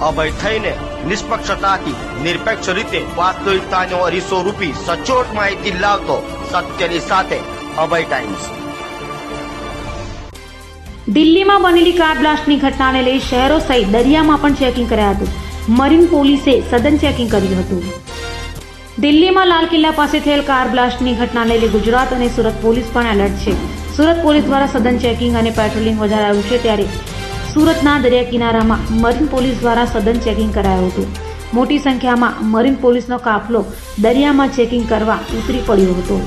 અભય થઈને નિષ્પક્ષતાથી, નિરપેક્ષ રીતે વાસ્તવિકતાનો અરીસો રૂપી સચોટ માહિતી લાવતો સત્યની સાથે અભય ટાઈમ્સ. દિલ્હીમાં બનેલી કાર બ્લાસ્ટની ઘટનાને લઈ શહેરો સહિત દરિયામાં પણ ચેકિંગ કર્યા હતું. મરીન પોલીસે સઘન ચેકિંગ કર્યું હતું. દિલ્હીમાં લાલ કિલ્લા પાસે થયેલ કાર બ્લાસ્ટની ઘટનાને લઈ ગુજરાત અને સુરત પોલીસ પણ એલર્ટ છે. સુરત પોલીસ દ્વારા સઘન ચેકિંગ અને પેટ્રોલિંગ વધારાયું છે ત્યારે સુરતના દરિયા કિનારામાં મરીન પોલીસ દ્વારા સઘન ચેકિંગ કરાયું હતું. મોટી સંખ્યામાં મરીન પોલીસનો કાફલો દરિયામાં ચેકિંગ કરવા ઉતરી પડ્યો હતો.